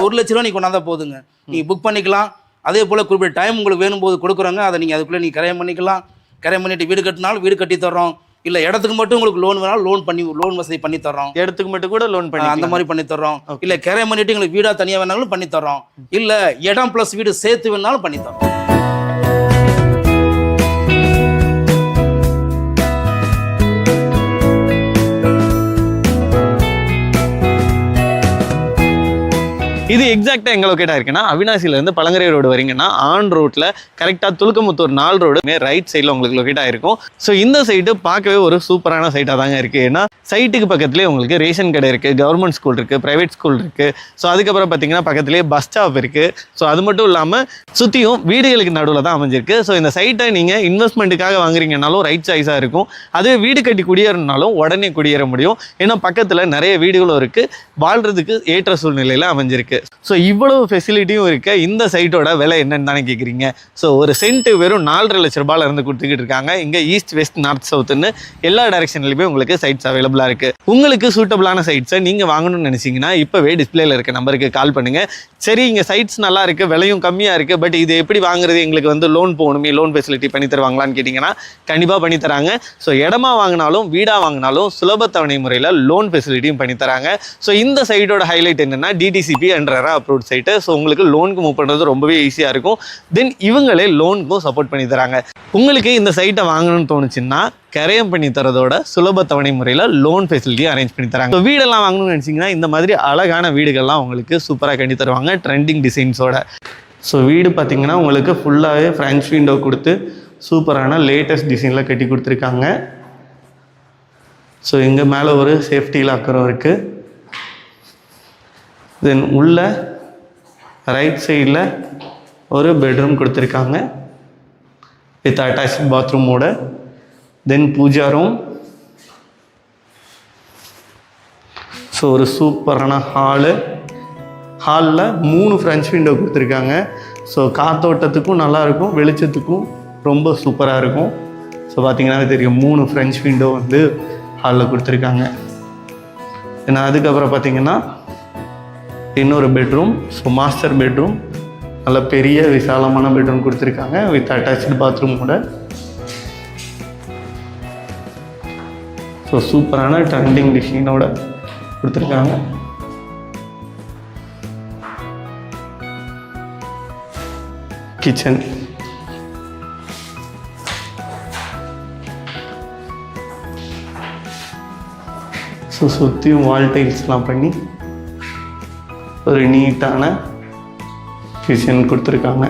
ஒரு ஒரு லட்ச ரூபா நீ கொண்டாந்தா போதுங்க. நீங்கள் புக் பண்ணிக்கலாம். அதே போல் குறிப்பிட்ட டைம் உங்களுக்கு வேணும் போது கொடுக்குறோங்க. அதை நீங்கள் அதுக்குள்ளே நீங்கள் கரையம் பண்ணிக்கலாம். கரையம் பண்ணிட்டு வீடு கட்டினாலும் வீடு கட்டி தர்றோம். இல்லை இடத்துக்கு மட்டும் உங்களுக்கு லோன் வேணாலும் லோன் பண்ணி லோன் வசதி பண்ணி தர்றோம். இடத்துக்கு மட்டும் கூட லோன் பண்ணி அந்த மாதிரி பண்ணி தர்றோம். இல்லை கரையம் பண்ணிட்டு எங்களுக்கு வீடாக தனியாக வேணாலும் பண்ணி தர்றோம். இல்லை இடம் ப்ளஸ் வீடு சேர்த்து வேணாலும் பண்ணி தர்றோம். இது எக்ஸாக்டாக எங்க லொக்கேட் ஆயிருக்குன்னா அவினாசில இருந்து பழங்கரை ரோடு வரீங்கன்னா ஆன் ரோட்ல கரெக்டாக துளுக்கமுத்தூர் நாலு ரோடு ரைட் சைடில் உங்களுக்கு லொக்கேட் ஆயிருக்கும். ஸோ இந்த சைட்டு பார்க்கவே ஒரு சூப்பரான சைட்டாக தாங்க இருக்கு. ஏன்னா சைட்டுக்கு பக்கத்துலேயே உங்களுக்கு ரேஷன் கடை இருக்கு கவர்மெண்ட் ஸ்கூல் இருக்கு பிரைவேட் ஸ்கூல் இருக்கு. ஸோ அதுக்கப்புறம் பார்த்தீங்கன்னா பக்கத்துலேயே பஸ் ஸ்டாப் இருக்கு. ஸோ அது மட்டும் இல்லாமல் சுற்றியும் வீடுகளுக்கு நடுவில் தான் அமைஞ்சிருக்கு. ஸோ இந்த சைட்டை நீங்கள் இன்வெஸ்ட்மெண்ட்டுக்காக வாங்குறீங்கனாலும் ரைட் சாய்ஸாக இருக்கும். அதுவே வீடு கட்டி குடியேறனாலும் உடனே குடியேற முடியும். ஏன்னா பக்கத்தில் நிறைய வீடுகளும் இருக்குது வாழ்கிறதுக்கு ஏற்ற சூழ்நிலையில் அமைஞ்சிருக்கு. ஸோ இவ்வளவு ஃபெசிலிட்டியும் இருக்க. இந்த சைட்டோட விலை என்னன்னு தானே கேட்குறீங்க ஸோ ஒரு சென்ட் வெறும் நாலரை லட்ச ரூபாயில இருந்து கொடுத்துக்கிட்டு இருக்காங்க. இங்கே ஈஸ்ட் வெஸ்ட் நார்த் சவுத்துன்னு எல்லா டைரக்ஷன்லையுமே உங்களுக்கு சைட்ஸ் அவைலபிளாக இருக்குது உங்களுக்கு சூட்டபிளான சைட்ஸை நீங்கள் வாங்கணும்னு நினச்சிங்கன்னா இப்போவே டிஸ்பிளேல இருக்க நம்பருக்கு கால் பண்ணுங்கள் சரி இங்கே சைட்ஸ் நல்லா இருக்குது விலையும் கம்மியாக இருக்குது பட் இது எப்படி வாங்குறது? எங்களுக்கு வந்து லோன் போகணுமே லோன் ஃபெசிலிட்டி பண்ணி தருவாங்களான்னு கேட்டிங்கன்னா கண்டிப்பாக பண்ணி தராங்க. ஸோ இடமா வாங்கினாலும் வீடாக வாங்கினாலும் சுலபத்தவணை முறையில் லோன் ஃபெசிலிட்டியும் பண்ணி தராங்க. ஸோ இந்த சைட்டோட ஹைலைட் என்னென்னா DTCP and RERA approved site so உங்களுக்கு லோனுக்கு மூவ் பண்ணுறது ரொம்பவே ஈஸியாக இருக்கும். தென் இவங்களே லோனுக்கும் சப்போர்ட் பண்ணி தராங்க. உங்களுக்கு இந்த சைட்டை வாங்கணும்னு தோணுச்சுன்னா கரையம் பண்ணி தரதோட சுலப தவணை முறையில் லோன் ஃபெசிலிட்டி அரேஞ்ச் பண்ணி தராங்க. ஸோ வீடெல்லாம் வாங்கணும்னு நினச்சிங்கன்னா இந்த மாதிரி அழகான வீடுகள்லாம் உங்களுக்கு சூப்பராக கண்டி தருவாங்க ட்ரெண்டிங் டிசைன்ஸோட ஸோ வீடு பார்த்தீங்கன்னா உங்களுக்கு ஃபுல்லாகவே ஃப்ரெஞ்ச் விண்டோ கொடுத்து சூப்பரான லேட்டஸ்ட் டிசைனில் கட்டி கொடுத்துருக்காங்க. ஸோ இங்கே மேலே ஒரு சேஃப்டி லாக்கரும் இருக்குது தென் உள்ள ரைட் சைடில் ஒரு பெட்ரூம் கொடுத்துருக்காங்க. வித் அட்டாச் பாத்ரூமோட தென் பூஜா ரூம் ஸோ ஒரு சூப்பரான ஹாலு ஹாலில் மூணு ஃப்ரெஞ்ச் விண்டோ கொடுத்துருக்காங்க. ஸோ காத்தோட்டத்துக்கும் நல்லாயிருக்கும் வெளிச்சத்துக்கும் ரொம்ப சூப்பராக இருக்கும். ஸோ பார்த்தீங்கன்னா தெரியும். மூணு ஃப்ரெஞ்ச் விண்டோ வந்து ஹாலில் கொடுத்துருக்காங்க. ஏன்னா அதுக்கப்புறம் பார்த்தீங்கன்னா இன்னொரு பெட்ரூம் ஸோ மாஸ்டர் பெட்ரூம் நல்ல பெரிய விசாலமான பெட்ரூம் கொடுத்துருக்காங்க வித் அட்டாச்சு பாத்ரூமோட ஸோ சூப்பரான ட்ரெண்டிங் டிசைனோட கொடுத்துருக்காங்க. கிச்சன் ஸோ சுற்றியும் வால் டைல்ஸ்லாம் பண்ணி ஒரு நீட்டான கிச்சன் கொடுத்துருக்காங்க.